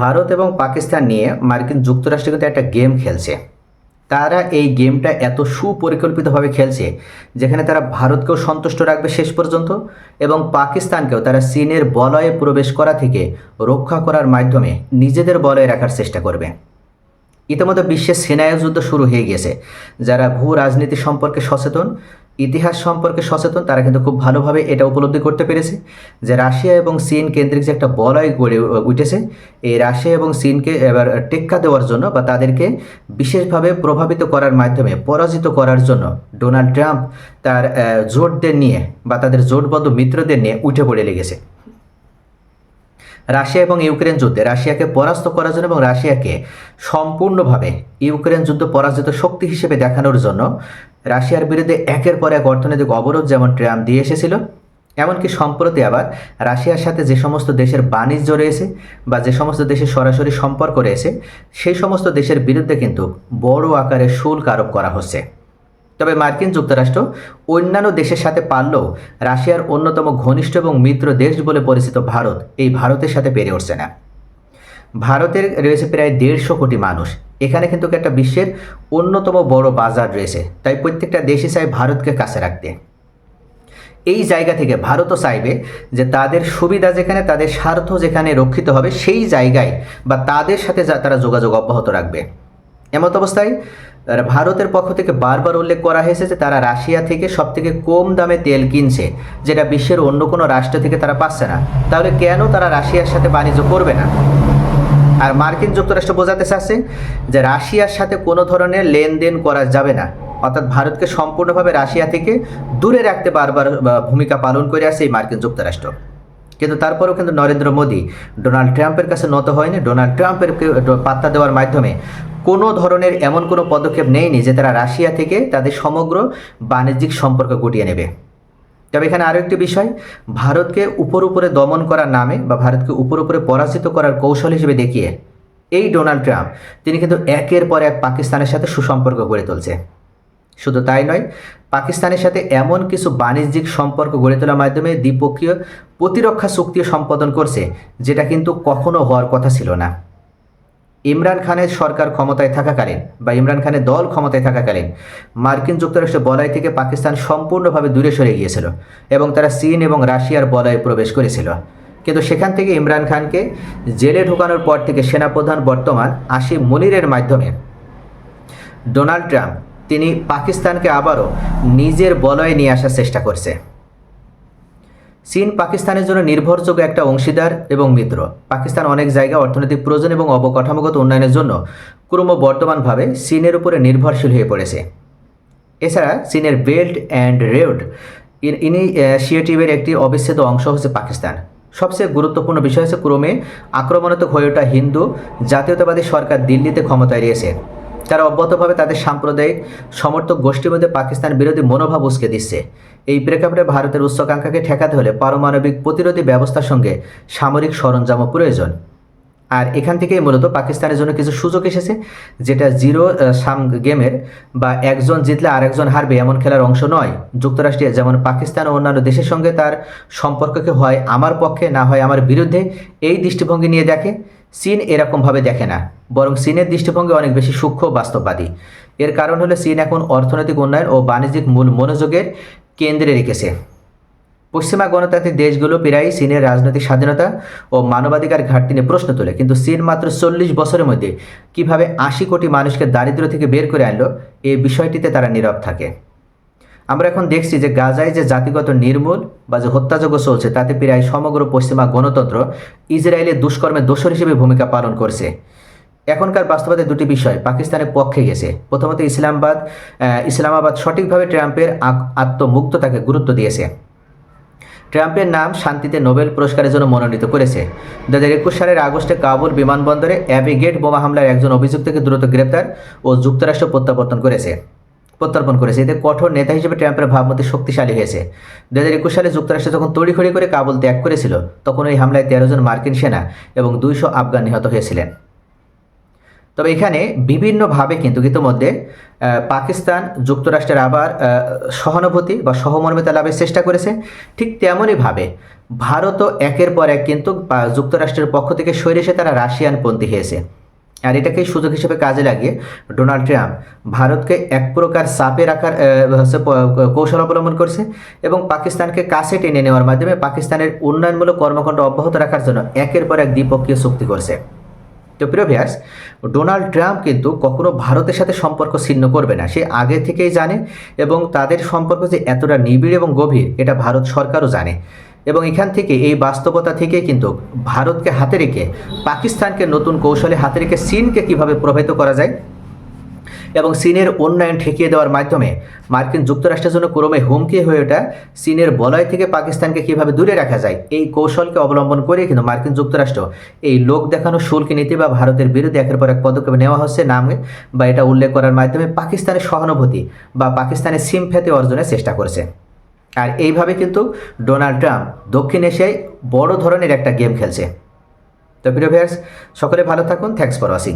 ভারত এবং পাকিস্তান নিয়ে মার্কিন যুক্তরাষ্ট্র কিন্তু একটা গেম খেলছে। তারা এই গেমটা এত সুপরিকল্পিতভাবে খেলছে যেখানে তারা ভারতকেও সন্তুষ্ট রাখবে শেষ পর্যন্ত এবং পাকিস্তানকেও তারা চীনের বলয়ে প্রবেশ করা থেকে রক্ষা করার মাধ্যমে নিজেদের বলয়ে রাখার চেষ্টা করবে। ইতিমধ্যে বিশ্বের সেনায়ক যুদ্ধ শুরু হয়ে গেছে যারা ভূ রাজনীতি সম্পর্কে সচেতন ইতিহাস সম্পর্কে সচেতন, তারা কিন্তু খুব ভালোভাবে এটা উপলব্ধি করতে পেরেছে যে রাশিয়া এবং চীন কেন্দ্রিক যে একটা বলয় গড়ে উঠেছে, এই রাশিয়া এবং চীনকে এবার টেক্কা দেওয়ার জন্য বা তাদেরকে বিশেষভাবে প্রভাবিত করার মাধ্যমে, পরাজিত করার জন্য ডোনাল্ড ট্রাম্প তার জোটদের নিয়ে বা তাদের জোটবদ্ধ মিত্রদের নিয়ে উঠে পড়ে লেগেছে। রাশিয়া এবং ইউক্রেন যুদ্ধে রাশিয়াকে পরাস্ত করার জন্য এবং রাশিয়াকে সম্পূর্ণভাবে ইউক্রেন যুদ্ধ পরাজিত শক্তি হিসেবে দেখানোর জন্য রাশিয়ার বিরুদ্ধে একের পর এক অর্থনৈতিক অবরোধ যেমন ট্রাম্প দিয়ে এসেছিল, এমনকি সম্প্রতি আবার রাশিয়ার সাথে যে সমস্ত দেশের বাণিজ্য রয়েছে বা যে সমস্ত দেশের সরাসরি সম্পর্ক রয়েছে, সেই সমস্ত দেশের বিরুদ্ধে কিন্তু বড় আকারে শুল্ক আরোপ করা হচ্ছে। তবে মার্কিন যুক্তরাষ্ট্র অন্যান্য দেশের সাথে পারলেও রাশিয়ার অন্যতম ঘনিষ্ঠ এবং মিত্র দেশ বলে পরিচিত ভারত এই ভারতের সাথে পেরে উঠছে না। ভারতের রয়েছে প্রায় দেড়শো কোটি মানুষ। এখানে কিন্তু একটা বিশ্বের অন্যতম বড় বাজার রয়েছে। তাই প্রত্যেকটা দেশই চায় ভারতকে কাছে রাখতে। এই জায়গা থেকে ভারতও চাইবে যে তাদের সুবিধা যেখানে, তাদের স্বার্থ যেখানে রক্ষিত হবে, সেই জায়গায় বা তাদের সাথে তারা যোগাযোগ অব্যাহত রাখবে। এমত অবস্থায় ভারতের পক্ষ থেকে বারবার উল্লেখ করা হয়েছে যে তারা রাশিয়া থেকে সব থেকে কম দামে তেল কিনছে, যেটা বিশ্বের অন্য কোনো রাষ্ট্র থেকে তারা পাচ্ছে না। তাহলে কেন তারা রাশিয়ার সাথে বাণিজ্য করবে না? আর মার্কিন যুক্তরাষ্ট্র বোঝাতে চাচ্ছে যে রাশিয়ার সাথে কোনো ধরনের লেনদেন করা যাবে না। অর্থাৎ ভারতকে সম্পূর্ণভাবে রাশিয়া থেকে দূরে রাখতে বারবার ভূমিকা পালন করে আসছে এই মার্কিন যুক্তরাষ্ট্র। কিন্তু তারপরেও কিন্তু নরেন্দ্র মোদী ডোনাল্ড ট্রাম্পের কাছে নত হয়নি। ডোনাল্ড ট্রাম্পের পাত্তা দেওয়ার মাধ্যমে কোনো ধরনের এমন কোনো পদক্ষেপ নেয়নি যে তারা রাশিয়া থেকে তাদের সমগ্র বাণিজ্যিক সম্পর্ক গুটিয়ে নেবে। তবে এখানে আরও একটি বিষয়, ভারতকে উপর উপরে দমন করার নামে বা ভারতকে উপর উপরে পরাজিত করার কৌশল হিসেবে দেখিয়ে এই ডোনাল্ড ট্রাম্প, তিনি কিন্তু একের পর এক পাকিস্তানের সাথে সুসম্পর্ক গড়ে তুলছে। শুধু তাই নয়, পাকিস্তানের সাথে এমন কিছু বাণিজ্যিক সম্পর্ক গড়ে তোলার মাধ্যমে দ্বিপক্ষীয় প্রতিরক্ষা চুক্তি সম্পাদন করছে, যেটা কিন্তু কখনো হওয়ার কথা ছিল না। ইমরান খানের সরকার ক্ষমতায় থাকাকালীন বা ইমরান খানের দল ক্ষমতায় থাকাকালীন মার্কিন যুক্তরাষ্ট্রের বলয় থেকে পাকিস্তান সম্পূর্ণভাবে দূরে সরে গিয়েছিল এবং তারা চীন এবং রাশিয়ার বলয়ে প্রবেশ করেছিল। কিন্তু সেখান থেকে ইমরান খানকে জেলে ঢোকানোর পর থেকে সেনাপ্রধান বর্তমান আসিফ মনিরের মাধ্যমে। ডোনাল্ড ট্রাম্প তিনি পাকিস্তানকে আবারও নিজের বলয়ে নিয়ে আসার চেষ্টা করছে। চীন পাকিস্তানের জন্য নির্ভরযোগ্য একটা অংশীদার এবং মিত্র। পাকিস্তান অনেক জায়গা অর্থনৈতিক প্রয়োজন এবং অবকাঠামোগত উন্নয়নের জন্য ক্রমবর্ধমানভাবে চীনের উপরে নির্ভরশীল হয়ে পড়েছে। এছাড়া চীনের বেল্ট অ্যান্ড রেড ইনিশিয়েটিভের একটি অবিচ্ছেদ্য অংশ হচ্ছে পাকিস্তান। সবচেয়ে গুরুত্বপূর্ণ বিষয় হচ্ছে ক্রমে আক্রমণাত্মক হয়ে ওঠা হিন্দু জাতীয়তাবাদী সরকার দিল্লিতে ক্ষমতায় রয়েছে। তারা অব্যাহতভাবে তাদের সাম্প্রদায়িক সমর্থক গোষ্ঠীর মধ্যে পাকিস্তান বিরোধী মনোভাব উস্কে দিচ্ছে। এই প্রেক্ষাপটে ভারতের উচ্চাকাঙ্ক্ষাকে ঠেকাতে হলে পারমাণবিক প্রতিরোধী ব্যবস্থার সঙ্গে সামরিক সরঞ্জামও প্রয়োজন। আর এখান থেকেই মূলত পাকিস্তানের জন্য কিছু সুযোগ এসেছে, যেটা জিরো সাম গেমের বা একজন জিতলে আরেকজন হারবে এমন খেলার অংশ নয়। যুক্তরাষ্ট্রে যেমন পাকিস্তান ও অন্যান্য দেশের সঙ্গে তার সম্পর্ককে হয় আমার পক্ষে, না হয় আমার বিরুদ্ধে, এই দৃষ্টিভঙ্গি নিয়ে দেখে। চীন এরকমভাবে দেখে না, বরং চীনের দৃষ্টিভঙ্গি অনেক বেশি সূক্ষ্ম বাস্তববাদী। এর কারণ হলো চীন এখন অর্থনৈতিক উন্নয়ন ও বাণিজ্যিক মূল মনোযোগের কেন্দ্রে রেখেছে। পশ্চিমা গণতান্ত্রিক দেশগুলো প্রায়ই চীনের রাজনৈতিক স্বাধীনতা ও মানবাধিকার ঘাটতি নিয়ে প্রশ্ন তোলে, কিন্তু চীন মাত্র চল্লিশ বছরের মধ্যে কীভাবে আশি কোটি মানুষকে দারিদ্র্য থেকে বের করে আনলো এই বিষয়টিতে তারা নীরব থাকে। আমরা এখন দেখছি যে গাজায় যে জাতিগত নির্মূল বা যে হত্যাযজ্ঞ চলছে, তাতে প্রায় সমগ্র পশ্চিমা গণতন্ত্র ইসরায়েলের দুষ্কর্মের দোষর হিসেবে ভূমিকা পালন করছে। এখনকার বাস্তবতায় দুটি বিষয়, পাকিস্তানের পক্ষে গেছে। প্রথমত ইসলামাবাদ ইসলামাবাদ সঠিকভাবে ট্রাম্পের আত্মমুগ্ধতাকে গুরুত্ব দিয়েছে। ট্রাম্পের নাম শান্তিতে নোবেল পুরস্কারের জন্য মনোনীত করেছে। দু হাজার একুশ সালের আগস্টে কাবুল বিমানবন্দরে অ্যাবিগেট বোমা হামলার একজন অভিযুক্তকে দ্রুত গ্রেপ্তার ও যুক্তরাষ্ট্র প্রত্যাবর্তন করেছে। প্রত্যর্পণ করেছে। এতে কঠোর নেতা হিসেবে ট্রাম্পের ভাবমূর্তি শক্তিশালী হয়েছে। দু হাজার একুশ সালে যুক্তরাষ্ট্র যখন তড়িঘড়ি করে কাবুল ত্যাগ করেছিল, তখন ওই হামলায় তেরো জন মার্কিন সেনা এবং দুইশো আফগান নিহত হয়েছিলেন। তবে এখানে বিভিন্নভাবে কিন্তু ইতিমধ্যে পাকিস্তান যুক্তরাষ্ট্রের আবার সহানুভূতি বা সহমর্মিতা লাভের চেষ্টা করেছে। ঠিক তেমনইভাবে ভারতও একের পর এক কিন্তু যুক্তরাষ্ট্রের পক্ষ থেকে সরে এসে তারা রাশিয়ানপন্থী হয়েছে। আর এটাকে সুযোগ হিসেবে কাজে লাগিয়ে ডোনাল্ড ট্রাম্প ভারতকে এক প্রকার চাপে রাখার কৌশল অবলম্বন করছে এবং পাকিস্তানকে কাছে টেনে নেওয়ার মাধ্যমে পাকিস্তানের উন্নয়নমূলক কর্মকাণ্ড অব্যাহত রাখার জন্য একের পর এক দ্বিপক্ষীয় চুক্তি করছে। তো প্রিয় ভিয়াস ডোনাল্ড ট্রাম্প কিন্তু কখনো ভারতের সাথে সম্পর্ক ছিন্ন করবে না। সে আগে থেকেই জানে এবং তাদের সম্পর্ক যে এতটা নিবিড় এবং গভীর, এটা ভারত সরকারও জানে। এবং এখান থেকে এই বাস্তবতা থেকে কিন্তু ভারতকে হাতে রেখে পাকিস্তানকে নতুন কৌশলে হাতে রেখে চীনকে কীভাবে প্রভাবিত করা যায় এবং চীনের উন্নয়ন ঠেকিয়ে দেওয়ার মাধ্যমে মার্কিন যুক্তরাষ্ট্রের জন্য ক্রমে হুমকি হয়ে ওঠা চীনের বলয় থেকে পাকিস্তানকে কীভাবে দূরে রাখা যায়, এই কৌশলকে অবলম্বন করে কিন্তু মার্কিন যুক্তরাষ্ট্র এই লোক দেখানো শুল্ক নীতি বা ভারতের বিরুদ্ধে একের পর এক পদক্ষেপ নেওয়া হচ্ছে নামে বা এটা উল্লেখ করার মাধ্যমে পাকিস্তানের সহানুভূতি বা পাকিস্তানের সিমফ্যাতি অর্জনের চেষ্টা করছে। আর এইভাবে কিন্তু ডোনাল্ড ট্রাম্প দক্ষিণ এশিয়ায় বড় ধরনের একটা গেম খেলছে। তো প্রিয় ভিউয়ার্স সকলে ভালো থাকুন। Thanks for watching